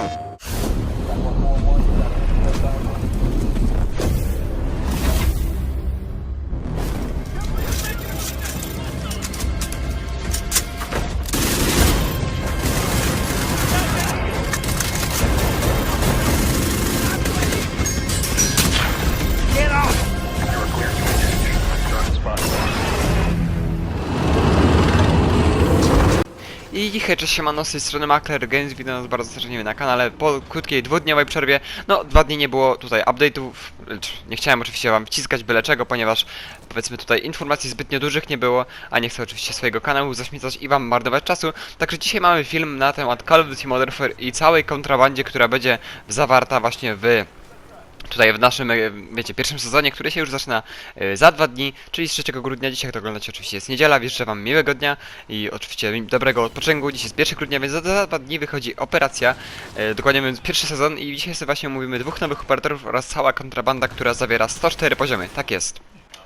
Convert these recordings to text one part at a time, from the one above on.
う。I hej, cześć siemano, z tej strony Makler Games, witam nas bardzo serdecznie na kanale po krótkiej dwudniowej przerwie. No, dwa dni nie było tutaj update'ów, nie chciałem oczywiście wam wciskać byle czego, ponieważ powiedzmy tutaj informacji zbytnio dużych nie było, a nie chcę oczywiście swojego kanału zaśmiecać i wam marnować czasu. Także dzisiaj mamy film na temat Call of Duty Modern Warfare i całej kontrabandzie, która będzie zawarta właśnie w tutaj w naszym, e, wiecie, pierwszym sezonie, który się już zaczyna e, za dwa dni, czyli z 3 grudnia. Dzisiaj to oglądacie oczywiście jest niedziela, życzę wam miłego dnia i oczywiście dobrego odpoczynku. Dzisiaj jest 1 grudnia, więc za, za dwa dni wychodzi operacja, e, dokładnie mówiąc pierwszy sezon i dzisiaj sobie właśnie mówimy dwóch nowych operatorów oraz cała kontrabanda, która zawiera 104 poziomy. Tak jest.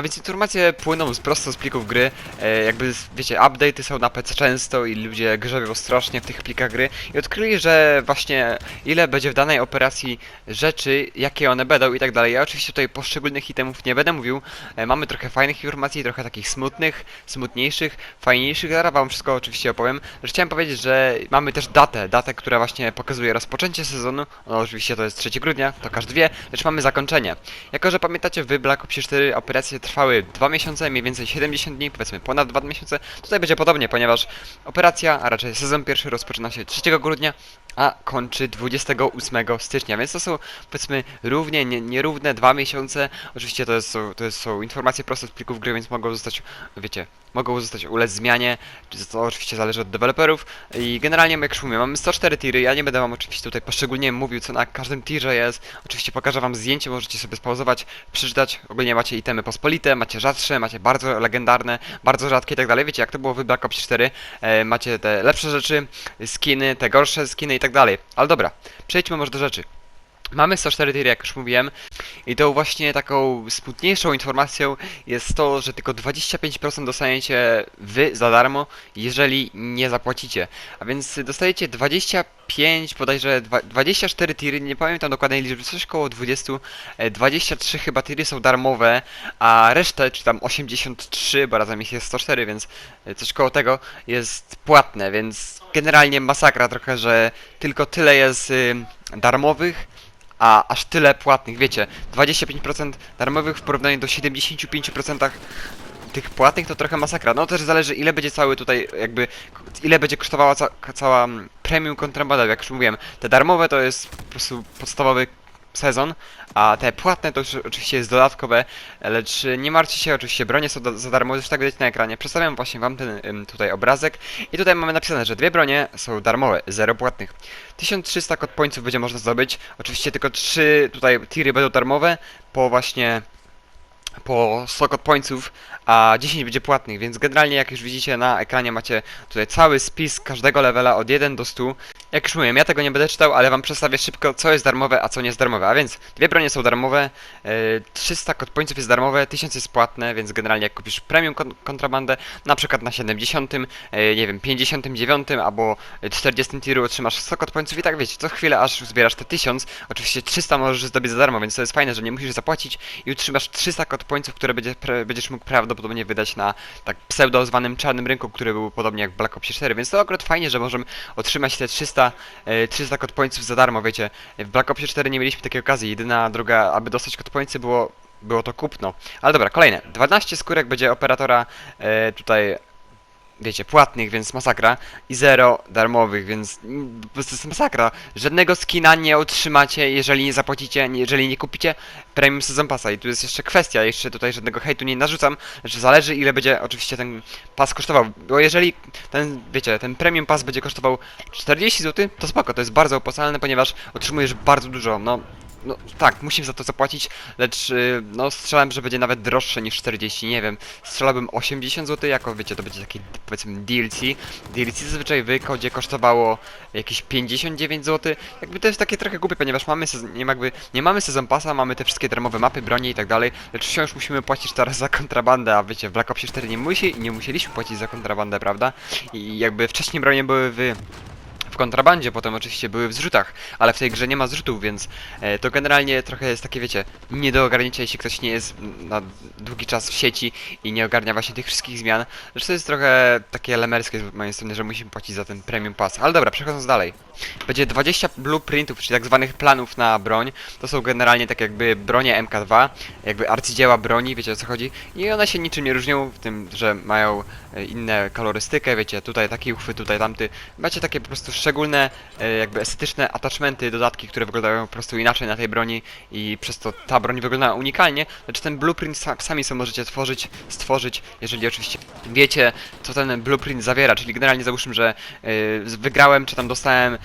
A więc informacje płyną z prosto z plików gry, e, jakby wiecie, update'y są na PC często i ludzie grzebią strasznie w tych plikach gry. I odkryli, że właśnie ile będzie w danej operacji rzeczy, jakie one będą i tak dalej. Ja oczywiście tutaj poszczególnych itemów nie będę mówił, e, mamy trochę fajnych informacji, trochę takich smutnych, smutniejszych, fajniejszych, zaraz wam wszystko oczywiście opowiem. Że chciałem powiedzieć, że mamy też datę, datę, która właśnie pokazuje rozpoczęcie sezonu, no oczywiście to jest 3 grudnia, to każdy wie, lecz mamy zakończenie. Jako, że pamiętacie, w Black Ops 4 operacje trwały 2 miesiące, mniej więcej 70 dni, powiedzmy ponad 2 miesiące, tutaj będzie podobnie, ponieważ operacja, a raczej sezon pierwszy rozpoczyna się 3 grudnia, a kończy 28 stycznia, więc to są powiedzmy równie, nie, nierówne dwa miesiące. Oczywiście to, jest, to jest, są informacje proste z plików gry, więc mogą zostać, wiecie, mogą zostać ulec zmianie, to oczywiście zależy od deweloperów. I generalnie jak już mówię, mamy 104 tiry, ja nie będę wam oczywiście tutaj poszczególnie mówił co na każdym tirze jest, oczywiście pokażę wam zdjęcie, możecie sobie spauzować, przeczytać, ogólnie macie itemy pospolite, macie rzadsze, macie bardzo legendarne, bardzo rzadkie i tak dalej, wiecie jak to było w Black Ops 4, e, macie te lepsze rzeczy, skiny, te gorsze skiny i tak dalej, ale dobra, przejdźmy może do rzeczy. Mamy 104 tiry, jak już mówiłem, i tą właśnie taką smutniejszą informacją jest to, że tylko 25% dostaniecie wy za darmo, jeżeli nie zapłacicie. A więc dostajecie 25, bodajże dwa- 24 tiry, nie pamiętam dokładnej liczby, coś koło 20, e, 23 chyba tiry są darmowe, a resztę, czy tam 83, bo razem ich jest 104, więc e, coś koło tego jest płatne, więc generalnie masakra trochę, że tylko tyle jest y, darmowych, a aż tyle płatnych, wiecie, 25% darmowych w porównaniu do 75% tych płatnych to trochę masakra. No też zależy ile będzie cały tutaj jakby, ile będzie kosztowała ca cała mm, premium kontrabanda, jak już mówiłem. Te darmowe to jest po prostu podstawowy sezon, a te płatne to już oczywiście jest dodatkowe, lecz nie martwcie się, oczywiście bronie są za darmo, już tak widać na ekranie. Przedstawiam właśnie wam ten ym, tutaj obrazek i tutaj mamy napisane, że dwie bronie są darmowe, zero płatnych. 1300 kod pońców będzie można zdobyć, oczywiście tylko trzy tutaj tiry będą darmowe, po właśnie po 100 kod pońców, a 10 będzie płatnych, więc generalnie jak już widzicie na ekranie macie tutaj cały spis każdego levela od 1 do 100. Jak już mówiłem, ja tego nie będę czytał, ale wam przedstawię szybko co jest darmowe, a co nie jest darmowe. A więc dwie bronie są darmowe, e, 300 kod pońców jest darmowe, 1000 jest płatne, więc generalnie jak kupisz premium kon kontrabandę, na przykład na 70, e, nie wiem, 59 albo 40 tiru otrzymasz 100 kod pońców i tak wiecie, co chwilę aż zbierasz te 1000, oczywiście 300 możesz zdobyć za darmo, więc to jest fajne, że nie musisz zapłacić i utrzymasz 300 pońców, które będziesz mógł prawdopodobnie wydać na tak pseudo zwanym czarnym rynku, który był podobnie jak Black Ops 4, więc to akurat fajnie, że możemy otrzymać te 300, e, 300 kod pońców za darmo, wiecie. W Black Ops 4 nie mieliśmy takiej okazji, jedyna droga, aby dostać kod było było to kupno. Ale dobra, kolejne. 12 skórek będzie operatora e, tutaj wiecie, płatnych, więc masakra i zero darmowych, więc po prostu jest masakra. Żadnego skina nie otrzymacie, jeżeli nie zapłacicie, jeżeli nie kupicie premium sezon pasa. I tu jest jeszcze kwestia, jeszcze tutaj żadnego hejtu nie narzucam, znaczy zależy ile będzie oczywiście ten pas kosztował, bo jeżeli ten, wiecie, ten premium pas będzie kosztował 40 zł, to spoko, to jest bardzo opłacalne, ponieważ otrzymujesz bardzo dużo, no no tak, musimy za to zapłacić, lecz y, no strzelam, że będzie nawet droższe niż 40, nie wiem. Strzelałbym 80 zł, jako wiecie, to będzie taki powiedzmy DLC. DLC zazwyczaj w kodzie kosztowało jakieś 59 zł. Jakby to jest takie trochę głupie, ponieważ mamy nie, jakby, nie mamy sezon pasa, mamy te wszystkie darmowe mapy, bronie i tak dalej, lecz wciąż musimy płacić teraz za kontrabandę, a wiecie, w Black Opsie 4 nie, musi, nie musieliśmy płacić za kontrabandę, prawda? I jakby wcześniej bronie były w w kontrabandzie, potem oczywiście były w zrzutach, ale w tej grze nie ma zrzutów, więc e, to generalnie trochę jest takie, wiecie, nie do ogarnięcia, jeśli ktoś nie jest na długi czas w sieci i nie ogarnia właśnie tych wszystkich zmian, to jest trochę takie lemerskie z mojej strony, że musimy płacić za ten premium pass. Ale dobra, przechodząc dalej. Będzie 20 blueprintów, czyli tak zwanych planów na broń. To są generalnie tak jakby bronie MK2, jakby arcydzieła broni, wiecie o co chodzi. I one się niczym nie różnią w tym, że mają e, inne kolorystykę, wiecie, tutaj taki uchwyt, tutaj tamty. Macie takie po prostu szczególne, e, jakby estetyczne attachmenty, dodatki, które wyglądają po prostu inaczej na tej broni i przez to ta broń wygląda unikalnie. Znaczy ten blueprint sa sami sobie możecie tworzyć, stworzyć, jeżeli oczywiście wiecie, co ten blueprint zawiera, czyli generalnie załóżmy, że e, wygrałem, czy tam dostałem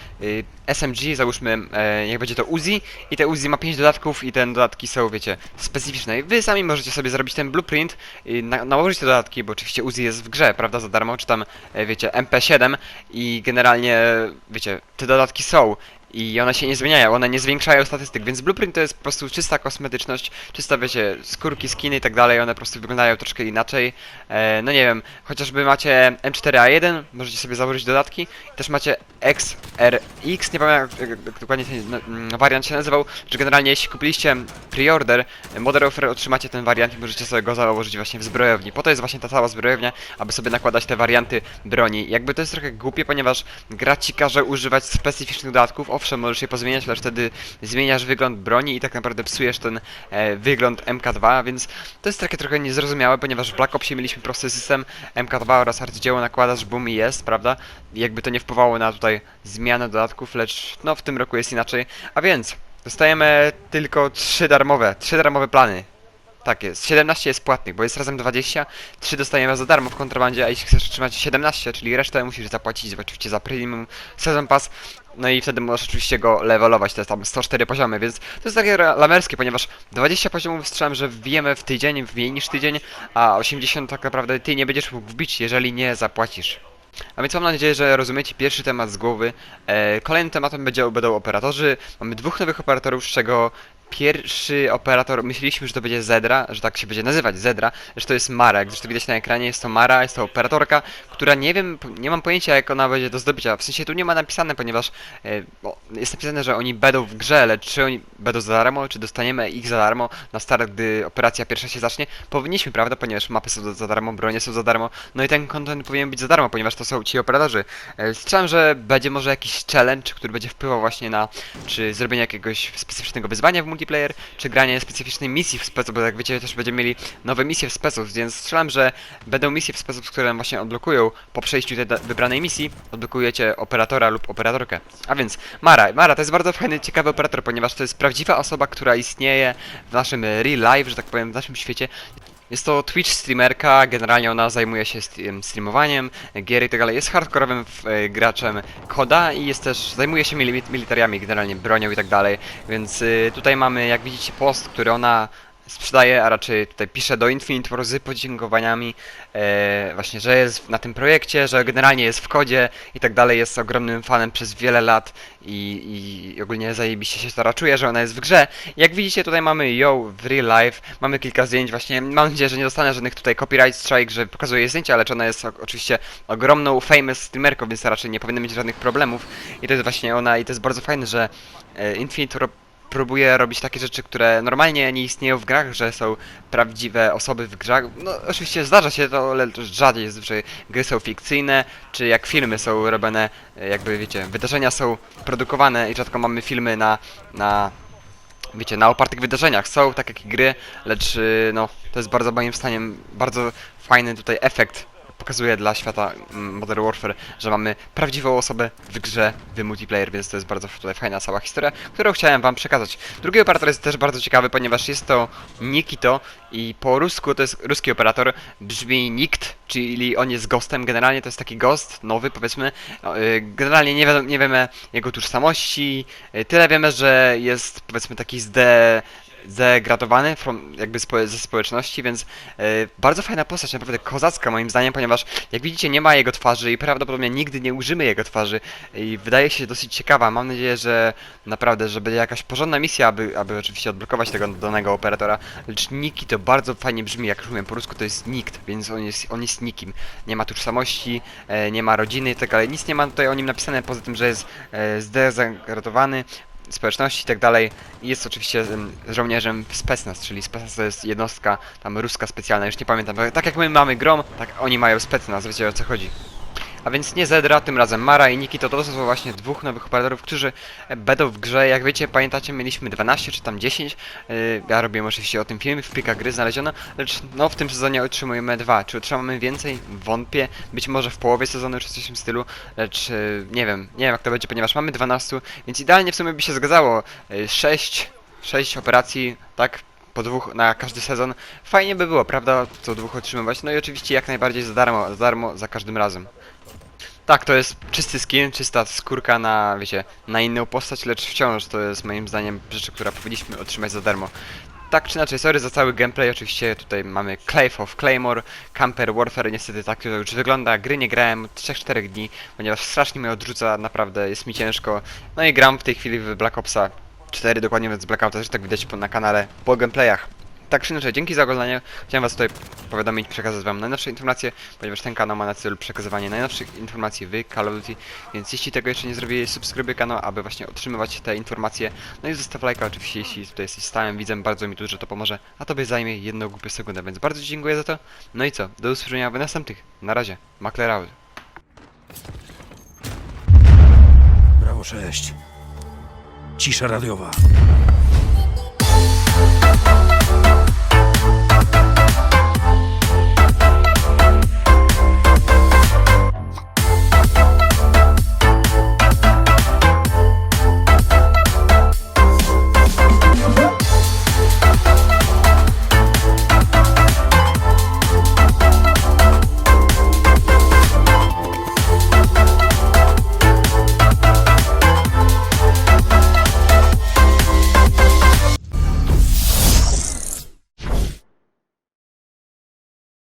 SMG, załóżmy, e, niech będzie to Uzi i te Uzi ma 5 dodatków i te dodatki są, wiecie, specyficzne. I wy sami możecie sobie zrobić ten blueprint i na nałożyć te dodatki, bo oczywiście Uzi jest w grze, prawda, za darmo, czy tam, e, wiecie, MP7 i generalnie, wiecie, te dodatki są i one się nie zmieniają, one nie zwiększają statystyk, więc blueprint to jest po prostu czysta kosmetyczność, czysta, wiecie, skórki, skiny i tak dalej, one po prostu wyglądają troszkę inaczej. E, no nie wiem, chociażby macie M4A1, możecie sobie założyć dodatki, też macie XRX, nie pamiętam jak, jak, dokładnie ten no, mm, wariant się nazywał, że generalnie jeśli kupiliście preorder Modern Warfare otrzymacie ten wariant i możecie sobie go założyć właśnie w zbrojowni. Po to jest właśnie ta cała zbrojownia, aby sobie nakładać te warianty broni. Jakby to jest trochę głupie, ponieważ gra ci każe używać specyficznych dodatków, owszem, możesz je pozmieniać, lecz wtedy zmieniasz wygląd broni i tak naprawdę psujesz ten e, wygląd MK2, więc to jest takie trochę niezrozumiałe, ponieważ w Black Opsie mieliśmy prosty system MK2 oraz arcydzieło nakładasz, boom i jest, prawda? Jakby to nie wpływało na tutaj zmianę dodatków, lecz no w tym roku jest inaczej. A więc dostajemy tylko trzy darmowe, trzy darmowe plany. Tak jest, 17 jest płatnych, bo jest razem 20, 3 dostajemy za darmo w kontrabandzie, a jeśli chcesz otrzymać 17, czyli resztę musisz zapłacić oczywiście za premium sezon pass, no i wtedy możesz oczywiście go levelować, to jest tam 104 poziomy, więc to jest takie lamerskie, ponieważ 20 poziomów strzelam, że wbijemy w tydzień, w mniej niż tydzień, a 80 tak naprawdę ty nie będziesz mógł wbić, jeżeli nie zapłacisz. A więc mam nadzieję, że rozumiecie pierwszy temat z głowy. E, kolejnym tematem będzie, będą operatorzy. Mamy dwóch nowych operatorów, z czego pierwszy operator, myśleliśmy, że to będzie Zedra, że tak się będzie nazywać, Zedra, że to jest Mara, jak zresztą widać na ekranie, jest to Mara, jest to operatorka, która nie wiem, nie mam pojęcia jak ona będzie do zdobycia, w sensie tu nie ma napisane, ponieważ e, jest napisane, że oni będą w grze, lecz czy oni będą za darmo, czy dostaniemy ich za darmo na start, gdy operacja pierwsza się zacznie, powinniśmy, prawda, ponieważ mapy są za darmo, bronie są za darmo, no i ten content powinien być za darmo, ponieważ to są ci operatorzy. E, że będzie może jakiś challenge, który będzie wpływał właśnie na, czy zrobienie jakiegoś specyficznego wyzwania w multiplayer, czy granie specyficznej misji w specu, bo jak wiecie też będziemy mieli nowe misje w speców, więc strzelam, że będą misje w speców, które właśnie odblokują po przejściu tej wybranej misji, odblokujecie operatora lub operatorkę. A więc Mara, Mara to jest bardzo fajny, ciekawy operator, ponieważ to jest prawdziwa osoba, która istnieje w naszym real life, że tak powiem, w naszym świecie. Jest to Twitch streamerka, generalnie ona zajmuje się stream- streamowaniem, gier i tak dalej. Jest hardkorowym e, graczem koda i jest też, zajmuje się mili- militariami, generalnie bronią i tak dalej. Więc y, tutaj mamy, jak widzicie, post, który ona sprzedaje, a raczej tutaj pisze do Infinite War z podziękowaniami e, właśnie, że jest na tym projekcie, że generalnie jest w kodzie i tak dalej, jest ogromnym fanem przez wiele lat i, i ogólnie zajebiście się stara czuje, że ona jest w grze. Jak widzicie tutaj mamy ją w real life, mamy kilka zdjęć właśnie, mam nadzieję, że nie dostanę żadnych tutaj copyright strike, że pokazuję jej zdjęcia, lecz ona jest oczywiście ogromną famous streamerką, więc raczej nie powinna mieć żadnych problemów i to jest właśnie ona i to jest bardzo fajne, że e, Infinite War próbuje robić takie rzeczy, które normalnie nie istnieją w grach, że są prawdziwe osoby w grach. No oczywiście zdarza się to, ale rzadziej że gry są fikcyjne, czy jak filmy są robione, e, jakby wiecie, wydarzenia są produkowane i rzadko mamy filmy na, na wiecie, na opartych wydarzeniach. Są tak jak i gry, lecz y, no, to jest bardzo moim zdaniem bardzo fajny tutaj efekt pokazuje dla świata mm, Modern Warfare, że mamy prawdziwą osobę w grze, w multiplayer, więc to jest bardzo tutaj fajna cała historia, którą chciałem wam przekazać. Drugi operator jest też bardzo ciekawy, ponieważ jest to Nikito i po rusku to jest ruski operator, brzmi Nikt, czyli on jest ghostem, generalnie to jest taki ghost, nowy powiedzmy, O, y, generalnie nie, wiadomo, nie wiemy jego tożsamości, y, tyle wiemy, że jest powiedzmy taki z D zdegradowany from, jakby spo, ze społeczności, więc e, bardzo fajna postać, naprawdę kozacka moim zdaniem, ponieważ jak widzicie nie ma jego twarzy i prawdopodobnie nigdy nie użymy jego twarzy i wydaje się dosyć ciekawa. Mam nadzieję, że naprawdę, że będzie jakaś porządna misja, aby, aby oczywiście odblokować tego danego operatora. Lecz Niki to bardzo fajnie brzmi, jak już mówiłem po rusku to jest nikt, więc on jest, on jest nikim. Nie ma tożsamości, e, nie ma rodziny i tak dalej. Nic nie ma tutaj o nim napisane poza tym, że jest zdezagradowany społeczności i tak dalej. Jest oczywiście em, żołnierzem Specnaz, czyli Specnaz to jest jednostka tam ruska specjalna, już nie pamiętam. Tak jak my mamy Grom, tak oni mają Specnaz, wiecie o co chodzi. A więc nie Zedra, tym razem Mara i Nikito to są właśnie dwóch nowych operatorów, którzy będą w grze. Jak wiecie, pamiętacie, mieliśmy 12 czy tam 10. Yy, Ja robiłem oczywiście o tym film, w plikach gry znaleziono, lecz no w tym sezonie otrzymujemy dwa. Czy otrzymamy więcej? Wątpię. Być może w połowie sezonu czy coś w tym stylu, lecz yy, nie wiem, nie wiem jak to będzie, ponieważ mamy 12, więc idealnie w sumie by się zgadzało. Yy, 6, 6 operacji, tak? Po dwóch na każdy sezon. Fajnie by było, prawda? Co dwóch otrzymywać. No i oczywiście jak najbardziej za darmo, za darmo za każdym razem. Tak, to jest czysty skin, czysta skórka na, wiecie, na inną postać, lecz wciąż to jest moim zdaniem rzecz, która powinniśmy otrzymać za darmo. Tak czy inaczej, sorry za cały gameplay, oczywiście tutaj mamy Clave of Claymore, Camper Warfare, niestety tak to już wygląda, gry nie grałem od 3-4 dni, ponieważ strasznie mnie odrzuca, naprawdę jest mi ciężko, no i gram w tej chwili w Black Opsa 4 dokładnie, więc Blackouta też tak widać na kanale, po gameplayach. Tak czy inaczej, dzięki za oglądanie. Chciałem was tutaj powiadomić, przekazać wam najnowsze informacje, ponieważ ten kanał ma na celu przekazywanie najnowszych informacji w Call of Duty, więc jeśli tego jeszcze nie zrobiłeś, subskrybuj kanał, aby właśnie otrzymywać te informacje. No i zostaw lajka oczywiście, jeśli tutaj jesteś stałym widzem, bardzo mi dużo to pomoże, a tobie zajmie jedną głupią sekundę, więc bardzo dziękuję za to. No i co, do usłyszenia w następnych. Na razie, Makler out. Brawo 6. Cisza radiowa.